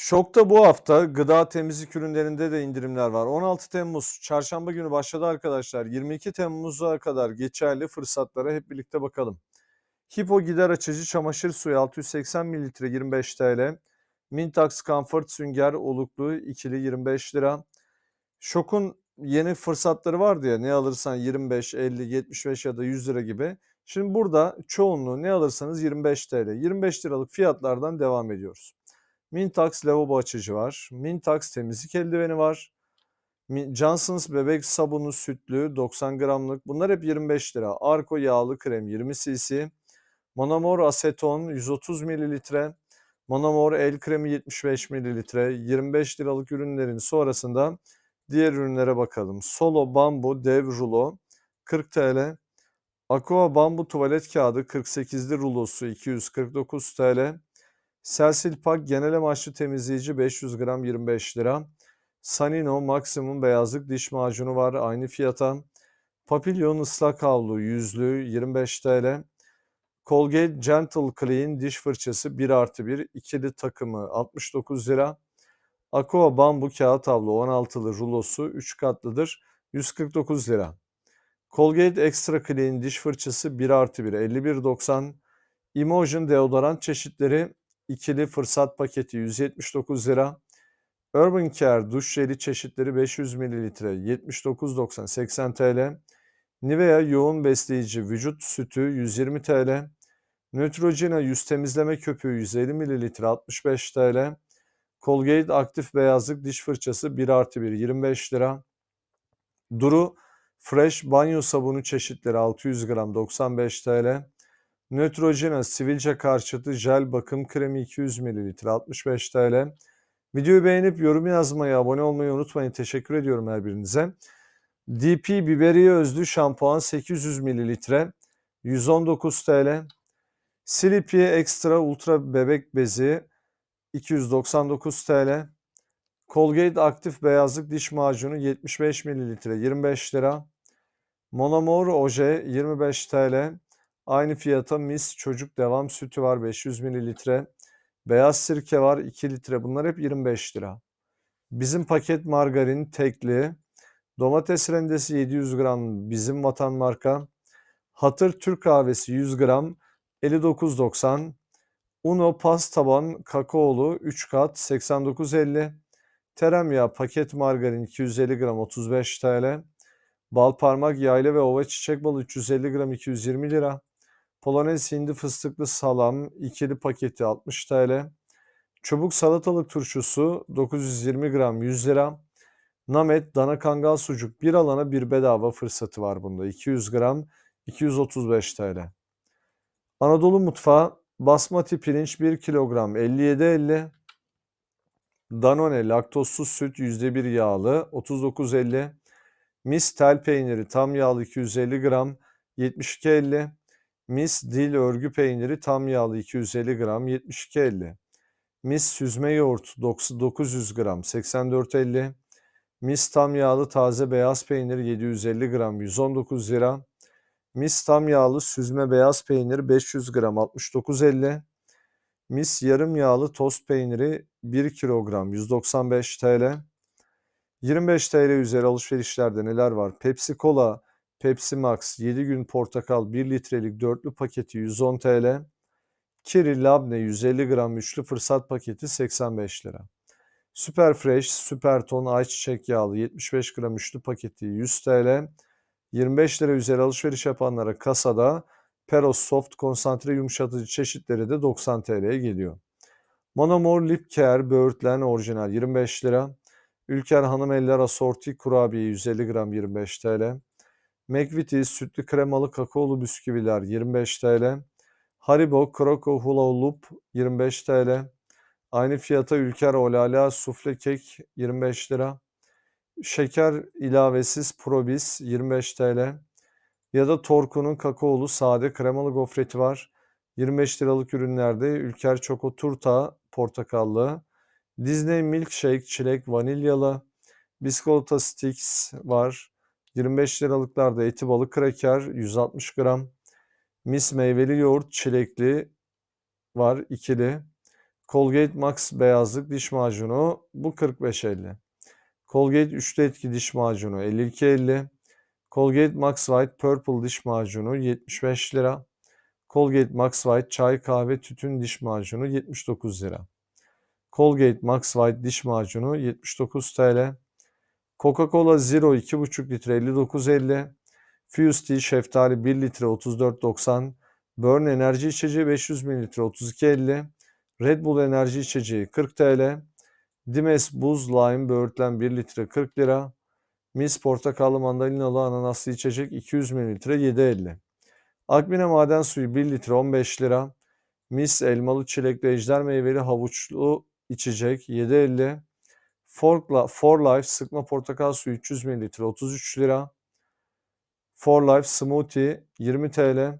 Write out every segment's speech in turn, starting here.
Şok'ta bu hafta gıda temizlik ürünlerinde de indirimler var. 16 Temmuz çarşamba günü başladı arkadaşlar. 22 Temmuz'a kadar geçerli fırsatlara hep birlikte bakalım. Hipo gider açıcı çamaşır suyu 680 ml 25 TL. Mintax Comfort sünger oluklu ikili 25 lira. Şok'un yeni fırsatları vardı ya ne alırsan 25, 50, 75 ya da 100 lira gibi. Şimdi burada çoğunluğu ne alırsanız 25 TL. 25 liralık fiyatlardan devam ediyoruz. Mintax lavabo açıcı var. Mintax temizlik eldiveni var. Johnson's bebek sabunu sütlü 90 gramlık. Bunlar hep 25 lira. Arko yağlı krem 20 cc. Monamor aseton 130 mililitre. Monamor el kremi 75 mililitre. 25 liralık ürünlerin sonrasında diğer ürünlere bakalım. Solo bambu dev rulo 40 TL. Aqua bambu tuvalet kağıdı 48'li rulosu 249 TL. Selsil Pak genel amaçlı temizleyici 500 gram 25 lira. Sanino maksimum beyazlık diş macunu var aynı fiyata. Papillon ıslak havlu yüzlü 25 TL. Colgate Gentle Clean diş fırçası 1 artı 1 ikili takımı 69 lira. Aqua bambu kağıt havlu 16'lı rulosu 3 katlıdır 149 lira. Colgate Extra Clean diş fırçası 1 artı 1 51.90. Emotion deodorant çeşitleri ikili fırsat paketi 179 lira. Urban Care duş jeli çeşitleri 500 ml 79.90 80 TL. Nivea yoğun besleyici vücut sütü 120 TL. Neutrogena yüz temizleme köpüğü 150 ml 65 TL. Colgate aktif beyazlık diş fırçası 1 artı 1 25 lira. Duru Fresh banyo sabunu çeşitleri 600 gram 95 TL. Neutrogena sivilce karşıtı jel bakım kremi 200 ml 65 TL. Videoyu beğenip yorum yazmayı, abone olmayı unutmayın. Teşekkür ediyorum her birinize. DP biberiye özlü şampuan 800 ml 119 TL. Sleepy Extra Ultra bebek bezi 299 TL. Colgate aktif beyazlık diş macunu 75 ml 25 lira. Monomor oje 25 TL. Aynı fiyata mis çocuk devam sütü var 500 mililitre. Beyaz sirke var 2 litre. Bunlar hep 25 lira. Bizim paket margarin tekli. Domates rendesi 700 gram bizim vatan marka. Hatır Türk kahvesi 100 gram 59.90. Uno pas taban kakaolu 3 kat 89.50. Tereyağı paket margarin 250 gram 35 TL. Bal parmak yayla ve ova çiçek balı 350 gram 220 lira. Polonez hindi fıstıklı salam ikili paketi 60 TL. Çubuk salatalık turşusu 920 gram 100 lira. Namet dana kangal sucuk bir alana bir bedava fırsatı var bunda. 200 gram 235 TL. Anadolu mutfağı basmati pirinç 1 kilogram 57.50. Danone laktozsuz süt %1 yağlı 39.50. Mis tel peyniri tam yağlı 250 gram 72.50. Mis dil örgü peyniri tam yağlı 250 gram 72.50. Mis süzme yoğurt 900 gram 84.50. Mis tam yağlı taze beyaz peynir 750 gram 119 lira. Mis tam yağlı süzme beyaz peynir 500 gram 69.50. Mis yarım yağlı tost peyniri 1 kilogram 195 TL. 25 TL üzeri alışverişlerde neler var? Pepsi Cola, Pepsi Max 7 gün portakal 1 litrelik dörtlü paketi 110 TL. Kiri Labne 150 gram üçlü fırsat paketi 85 lira. Super Fresh, Super Ton ayçiçek yağlı 75 gram üçlü paketi 100 TL. 25 lira üzeri alışveriş yapanlara kasada Peros Soft konsantre yumuşatıcı çeşitleri de 90 TL'ye geliyor. Monomor Lip Care Böğürtlen orijinal 25 lira. Ülker Hanım Eller Asorti kurabiye 150 gram 25 TL. McVitie's sütlü kremalı kakaolu bisküviler 25 TL. Haribo Kroko Hula Loop 25 TL. Aynı fiyata Ülker Olala sufle kek 25 lira. Şeker ilavesiz Probis 25 TL. Ya da Torku'nun kakaolu sade kremalı gofreti var. 25 liralık ürünlerde Ülker Çoko Turta portakallı. Disney Milkshake çilek vanilyalı. Biskolata Sticks var. 25 liralıklarda eti balık kraker 160 gram. Mis meyveli yoğurt çilekli var ikili. Colgate Max beyazlık diş macunu bu 45.50. Colgate üçlü etki diş macunu 52.50. Colgate Max White Purple diş macunu 75 lira. Colgate Max White çay kahve tütün diş macunu 79 lira. Colgate Max White diş macunu 79 TL. Coca-Cola Zero 2,5 litre 59.50. Fuse Tea şeftali 1 litre 34.90. Burn enerji içeceği 500 ml 32.50. Red Bull enerji içeceği 40 TL. Dimes buz lime böğürtlen 1 litre 40 lira. Mis portakallı mandalinalı ananaslı içecek 200 ml 7.50. Akmine maden suyu 1 litre 15 lira. Mis elmalı çilekli ejder meyveli havuçlu içecek 7.50. Forkla, For Life sıkma portakal suyu 300 ml 33 lira. For Life Smoothie 20 TL.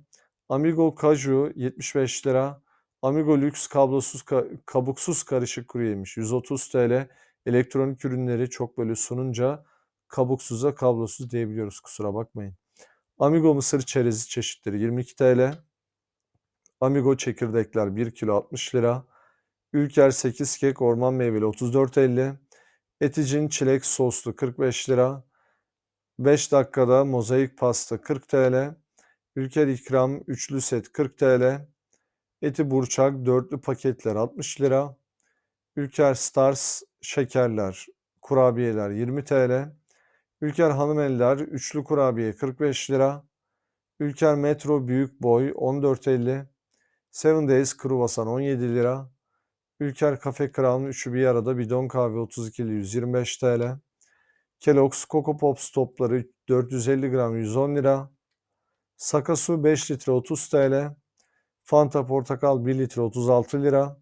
Amigo Kaju 75 lira. Amigo Lux kablosuz kabuksuz karışık kuru yemiş 130 TL. Elektronik ürünleri çok böyle sununca kabuksuza kablosuz diyebiliyoruz kusura bakmayın. Amigo mısır çerezi çeşitleri 22 TL. Amigo çekirdekler 1 kilo 60 lira. Ülker 8 kek orman meyveli 34.50. Eticin çilek soslu 45 lira. 5 dakikada mozaik pasta 40 TL. Ülker ikram üçlü set 40 TL. Eti burçak dörtlü paketler 60 lira. Ülker Stars şekerler, kurabiyeler 20 TL. Ülker Hanım Eller üçlü kurabiye 45 lira. Ülker Metro büyük boy 14.50. Seven Days kruvasan 17 lira. Ülker Cafe Crown üçü bir arada bidon kahve 32 125 TL. Kellogg's Coco Pops topları 450 gram 110 lira. Sakasu 5 litre 30 TL. Fanta Portakal 1 litre 36 lira.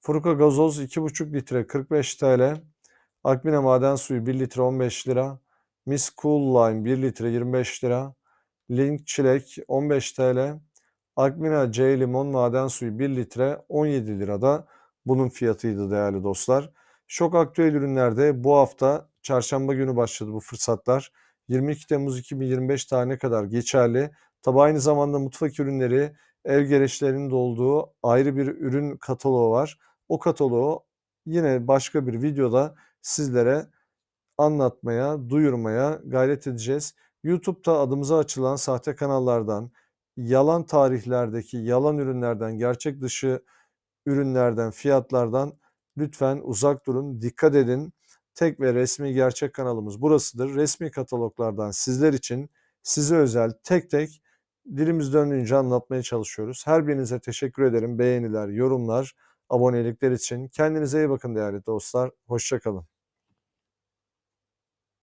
Fruka Gazoz 2,5 litre 45 TL. Akmine Maden Suyu 1 litre 15 lira. Miss Cool Lime 1 litre 25 lira. Link Çilek 15 TL. Akmina C Limon Maden Suyu 1 litre 17 lirada bunun fiyatıydı değerli dostlar. Şok aktüel ürünlerde bu hafta çarşamba günü başladı bu fırsatlar. 22 Temmuz 2025 tarihine kadar geçerli. Tabi aynı zamanda mutfak ürünleri, ev gereçlerinin de ayrı bir ürün kataloğu var. O kataloğu yine başka bir videoda sizlere anlatmaya, duyurmaya gayret edeceğiz. YouTube'da adımıza açılan sahte kanallardan, yalan tarihlerdeki yalan ürünlerden, gerçek dışı ürünlerden, fiyatlardan lütfen uzak durun, dikkat edin. Tek ve resmi gerçek kanalımız burasıdır. Resmi kataloglardan sizler için size özel tek tek dilimiz döndüğünce anlatmaya çalışıyoruz. Her birinize teşekkür ederim. Beğeniler, yorumlar, abonelikler için. Kendinize iyi bakın değerli dostlar. Hoşçakalın.